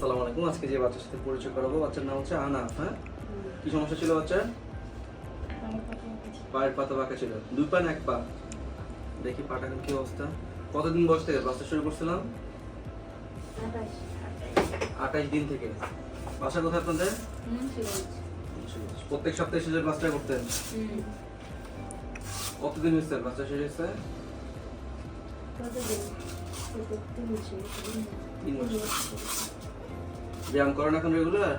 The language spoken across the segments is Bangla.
আসসালামু আলাইকুম। আজকে যে বাচ্চার সাথে পরিচয় করাবো, বাচ্চার নাম হচ্ছে আনাফ হ্যাঁ? কি সমস্যা ছিল বাচ্চার পায়ের পাতা বাঁকা ছিল। দুই পা এক পা? দেখি পাটা কি অবস্থা। কতদিন বয়স থেকে বাচ্চা শুরু করছিলাম? আঠাশ দিন থেকে। বাসা কোথায় আপনাদের? প্রত্যেক সপ্তাহে যে ক্লাসটা করতেন? কতদিন হয়েছে? বাচ্চা শেষ হয়েছে? তিন বছর। ব্যায়াম করেন এখন রেগুলার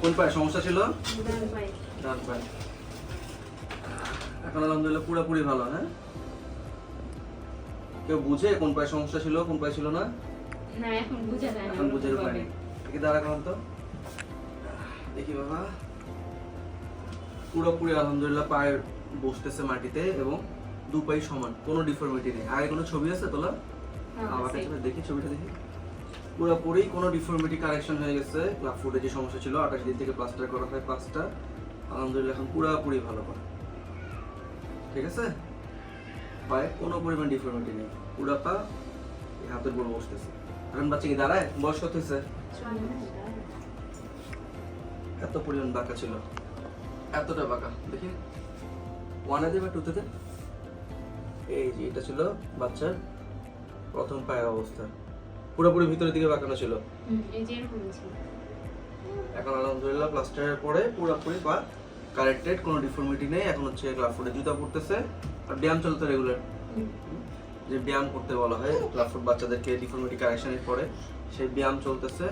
কোন পায়ে? সমস্যা ছিল? ডান পায়ে। এখন আলহামদুলিল্লাহ পুরোপুরি ভালো হ্যাঁ? কেউ বুঝে কোন পায়ে সমস্যা ছিল কোন পায়ে ছিল না? না এখন বুঝা যায় এখন বুঝে ওরকম উপায় নেই দেখি দাঁড়া করেন তো। দেখি বাবা। পুরোপুরি আলহামদুলিল্লাহ পায়ের বসতেছে মাটিতে এবং দু পাই সমান কোনো ডিফর্মিটি নেই। আগে কোনো ছবি আছে তোলা? হ্যাঁ, আমার কাছে দেখি ছবিটা দেখি। পুরোপুরি কোনো ডিফর্মিটি কারেকশন হয়ে গেছে। ক্লাব ফুডে যে সমস্যা ছিল, আঠাশ দিন থেকে প্লাস্টার করা হয় পাঁচটা আলহামদুলিল্লাহ, এখন পুরোপুরি ভালো পায় ঠিক আছে? পায়ে কোনো পরিমাণ ডিফর্মিটি নেই। পুরা পা হাতের উপর বসতেছে। এখন বাচ্চা কি দাঁড়ায়? বয়স কত হয়েছে? এত পরিমাণ বাঁকা ছিল। এতটা বাঁকা। দেখি। ওয়ানে দেবে টুতে দে এই যে, এটা ছিল বাচ্চার প্রথম পায়ের অবস্থা। পুরোপুরি ভিতরের দিকে বাঁকানো ছিল। হুম, এই যে এরকমই ছিল। এখন আলহামদুলিল্লাহ প্লাস্টারের পরে পুরোপুরি পা কারেক্টেড কোনো ডিফর্মিটি নেই। এখন হচ্ছে ফুটে জুতা পড়তেছে আর ব্যায়াম চলতে রেগুলার যে ব্যায়াম করতে বলা হয় ফুট বাচ্চাদেরকে ডিফর্মিটি কারেকশনের পরে সেই ব্যায়াম চলতেছে।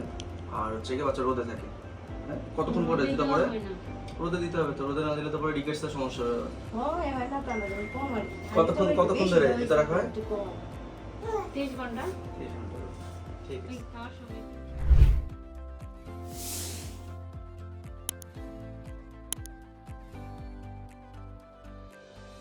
আর হচ্ছে কি বাচ্চা রোদে থাকে। হ্যাঁ? কতক্ষণ পরে জুতা পরে? রোদে দিতে হবে তো। রোদে না দিলে তো পরে ডিকেটসের সমস্যা হবে কতক্ষণ কতক্ষণ ধরে জুতা রাখা হয়? তেইশ ঘণ্টা। ঠিক আছে। খাওয়ার সময়।